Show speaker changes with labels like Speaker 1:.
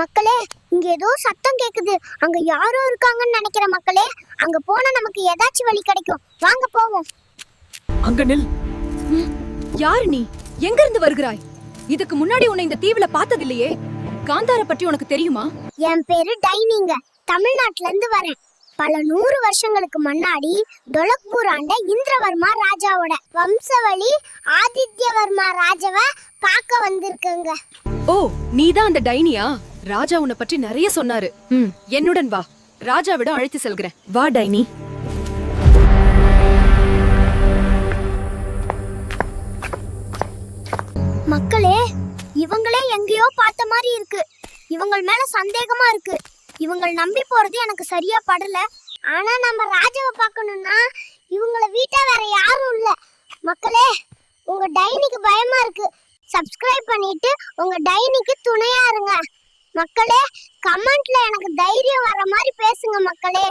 Speaker 1: மக்களே இங்க ஏதோ சத்தம் கேக்குது. அங்க யாரோ இருக்காங்கன்னு நினைக்கிற மக்களே அங்க போனா நமக்கு ஏதாச்சும் வழி கிடைக்கும். வாங்க போவோம்.
Speaker 2: அங்க நில்.
Speaker 3: யாரு நீ? எங்க இருந்து வருகிறாய்? இதுக்கு முன்னாடி உன்னை இந்த தீவுல பார்த்ததில்லையே. காந்தார பற்றி உனக்கு தெரியுமா?
Speaker 1: என் பேரு டைனிங்க. தமிழ்நாட்டுல இருந்து வரேன். பல நூறு வருஷங்களுக்கு முன்னாடி தொலக்பூர் ஆண்ட இந்திரவர்மா ராஜாவோட வம்சவழி ஆதித்யவர்மா ராஜாவை பார்க்க வந்திருக்குங்க.
Speaker 3: ஓ நீதான் அந்த டைனியா? ராஜா உன்னை பற்றி நிறைய சொன்னாரு. ம். என்னுடன் வா. ராஜாவிடம் அழைத்து செல்கிறேன். வா டைனி.
Speaker 1: மக்களே இவங்களே எங்கேயோ பார்த்த மாதிரி இருக்கு. இவங்கள் மேல சந்தேகமா இருக்கு. இவங்கள் நம்பி போறது எனக்கு சரியா படல. ஆனா நம்ம ராஜாவை பார்க்கணும்னா இவங்கள வீட்டா வேற யாரும் இல்ல. மக்களே உங்க டைனிக்கு பயமா இருக்கு. சப்ஸ்கிரைப் பண்ணிட்டு உங்க டைனிக்கு துணையா இருங்க. மக்களே கமெண்ட்ல எனக்கு தைரியம் வர மாதிரி பேசுங்க மக்களே.